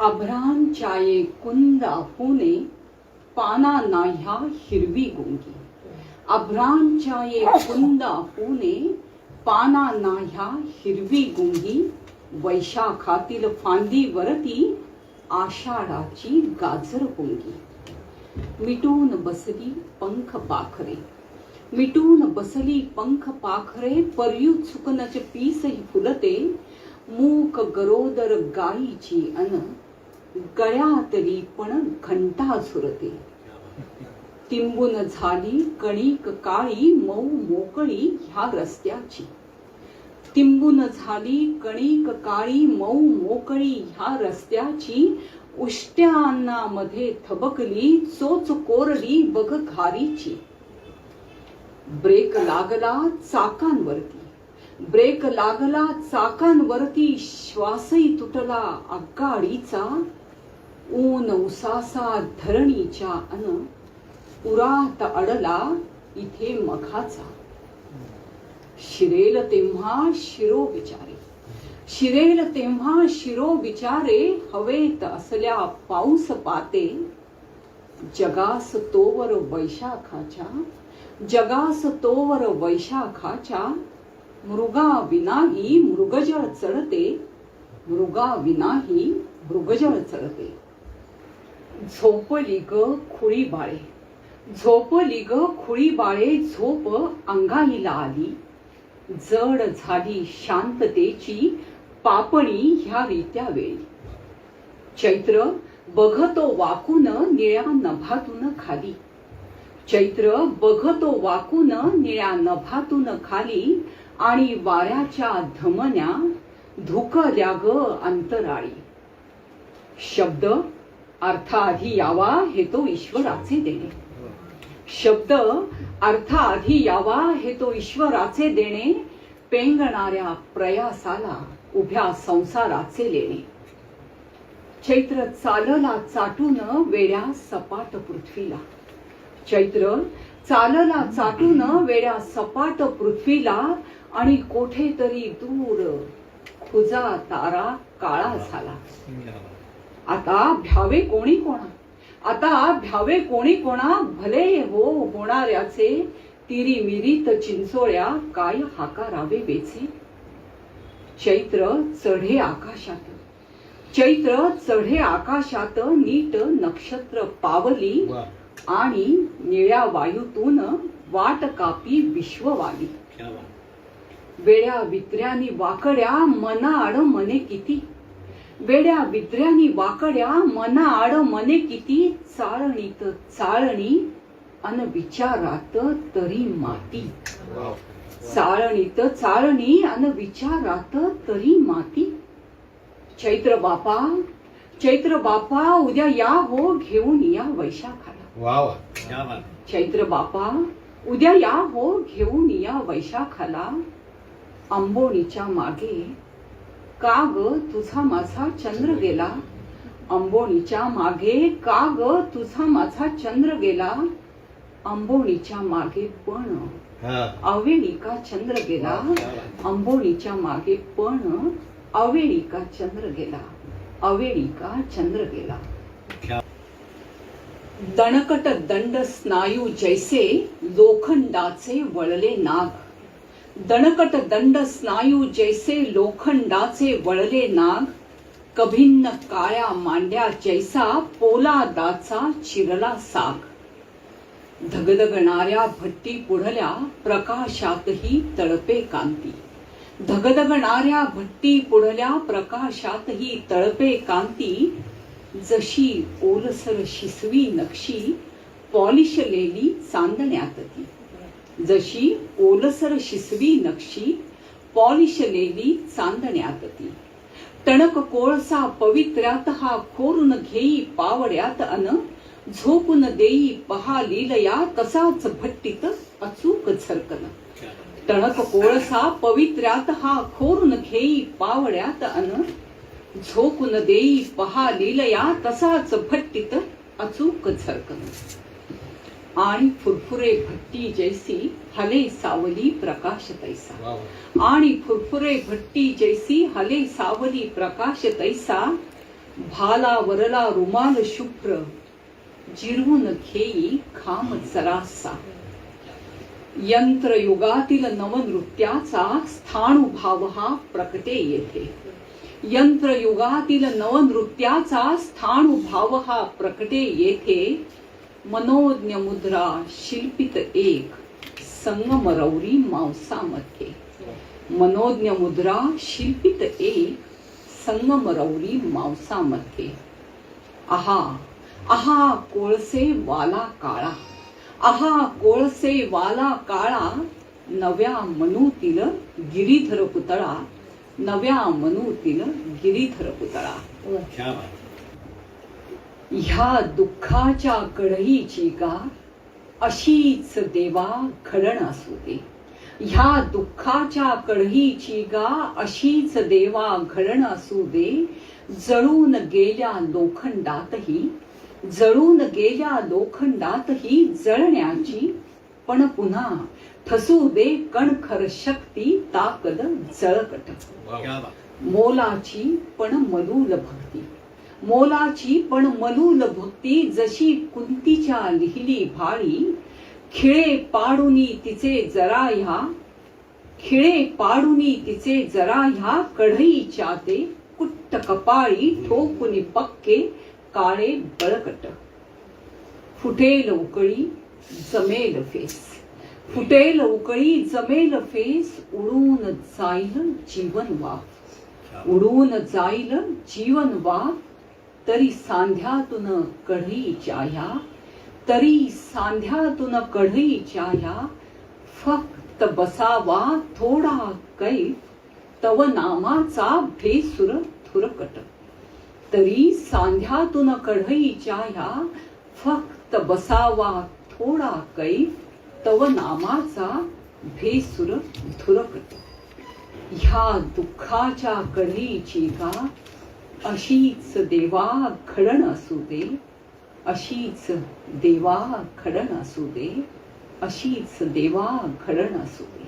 अभ्राम चाये कुंद आपुने पाना नाह्या हिरवी गुंगी। अभ्राम चाये कुंद आपुने पाना नाह्या हिरवी गुंगी। वैशाखातील फांदीवरती आषाढाची गाजर गुंगी। मिटून बसली पंख पाखरे। मिटून बसली पंख पाखरे पर्यू चुकनच पीसही फुलते। मूक गरोदर गायीची अन गळ्यातली पण घंटा झुरते तिंबून झाली कणिक काळी मऊ मोकळी ह्या रस्त्याची. तिंबून झाली कणिक काळी मऊ मोकळी ह्या रस्त्याची. उष्ट्या अन्नामध्ये थबकली चोच कोरली बघ घारीची. ब्रेक लागला चाकांवरती. ब्रेक लागला चाकांवरती श्वासही तुटला आगगाडीचा ऊन उसासा धरणीच्या अन उरात अडला इथे मखाचा. शिरेल तेव्हा शिरो विचारे शिरेल तेव्हा शिरो विचारे हवेत असल्या पाऊस पाते. जगास तोवर वैशाखाच्या जगास तोवर वैशाखाच्या मृगा विनाही मृगजळ चढते. मृगा विनाही मृगजळ चढते. झोपली ग खुळी बाळे झोपली ग खुळी बाळे झोप अंगाईला आली. जड झाली शांततेची पापणी ह्या रित्या वेळी. चैत्र बघतो वाकून निळ्या नभातून खाली. चैत्र बघतो वाकून निळ्या नभातून खाली आणि वाऱ्याच्या धमन्या धुकल्या ग अंतराळी. शब्द अर्थाआधी यावा हे तो ईश्वराचे देणे. शब्द अर्थाआधी यावा हे तो ईश्वराचे देणे पेंगणाऱ्या प्रयासाला उभ्या संसाराचे लेणे. चैत्र चालला चाटून वेड्या सपाट पृथ्वीला. चैत्र चालला चाटून वेड्या सपाट पृथ्वीला आणि कोठेतरी दूर खुजा तारा काळा झाला. आता भ्यावे कोणी कोणा? आता भ्यावे कोणी कोणा भले हो होणाऱ्याचे तिरी मिरीत चिंचोळ्या काय हाकारावे वेचे चैत्र चढे आकाशात. चैत्र चढे आकाशात नीट नक्षत्र पावली आणि निळ्या वायूतून वाट कापी विश्ववाली वेड्या वित्र्यानी वाकड्या मना आड मने किती? वेड्या विद्र्यानी वाकड्या मना आड मने किती चाळणीत चाळणी अन विचारात तरी माती. चाळणीत चाळणी अन विचारात तरी माती. चैत्र बापा चैत्र बापा उद्या या हो घेऊन या वैशाखाला. चैत्र बापा उद्या या हो घेऊन या वैशाखाला. आंबोणीच्या मागे का ग तुझा माझा चंद्र गेला? आंबोणीच्या मागे का ग तुझा माझा चंद्र गेला? आंबोणीच्या मागे पण अवेळी का चंद्र गेला. आंबोणीच्या मागे पण अवेळी का चंद्र गेला. अवेळी का चंद्र गेला. दणकट दंड स्नायू जैसे लोखंडाचे वळले नाग. दणकट दंड स्नायू जैसे लोखंडाचे वळले नाग कभिन्न काळ्या मांड्या जैसा पोलादाचा चिरला साग. धगधगणाऱ्या भट्टी पुढल्या प्रकाशातही तळपे कांती. धगधगणाऱ्या भट्टी पुढल्या प्रकाशातही तळपे कांती. जशी ओलसर शिसवी नक्षी पॉलिशलेली चांदण्यात ती. जशी ओलसर शिसवी नक्षी पॉलिशलेली चांदण्यात ती टणक कोळसा पवित्र्यात हा खोरून घेई पावड्यात अन झोपून देई पहा लीलया तसाच भट्टीत अचूक झरकन. टणक कोळसा पवित्र्यात हा खोरून घेई पावड्यात अन झोकून देई पहा लीलया तसाच भट्टीत अचूक झरकन. आणि फुरफुरे भट्टी जैसी हले सावली प्रकाश तैसा आणि फुरफुरे भट्टी जैसी हले सावली प्रकाश तैसा भाला वरला रुमाल शुभ्र जिरवून घेई खाम जरासा यंत्रयुगातील नवनृत्याचा स्थाणुभाव हा प्रकटे येथे। यंत्रयुगातील नवनृत्याचा स्थाणुभाव हा प्रकटे येथे। मनोज्ञ मुद्रा शिल्पित एक संगमरवरी मांसामध्ये. मनोज्ञ मुद्रा शिल्पित एक संगमरवरी मांसामध्ये. आहा आहा कोळसे वाला काळा. आहा कोळसे वाला काळा नव्या मनूतील गिरीधर पुतळा. नव्या मनूतील गिरीधर पुतळा. क्या बात. ह्या दुःखाच्या कढईची गा अशीच देवा घडण असू दे. ह्या दुःखाच्या कढईची गा अशीच देवा घडण असू दे. जळून गेल्या लोखंडातही जळून गेल्या लोखंडातही जळण्याची पण पुन्हा ठसू दे कणखर शक्ती ताकद जळकट. मोलाची पण मलूल भक्ती. मोलाची पण मलूल भक्ती जशी कुंतीच्या लिहिली भाळी खिळे पाडुनी तिचे जरा ह्या खिळे पाडुनी तिचे जरा ह्या कढईच्या ते कुट्ट कपाळी ठोकुनी पक्के काळे बळकट. फुटेल उकळी जमेल फेस. फुटेल उकळी जमेल फेस उडून जाईल जीवन वाफ. उडून जाईल जीवन वाफ. तरी सांध्यातून कढईच्या ह्या तरी सांध्यातून कढईच्या ह्या फक्त बसावा थोडा कैफ तव नामाचा भेसुर थुरकट. तरी सांध्यातून कढईच्या ह्या फक्त बसावा थोडा कैफ तव नामाचा भेसुर थुरकट. ह्या दुःखाच्या कढईची का अशीच देवा खडण असू दे अशीच देवा खडण असू दे अशीच देवा खडण असू दे.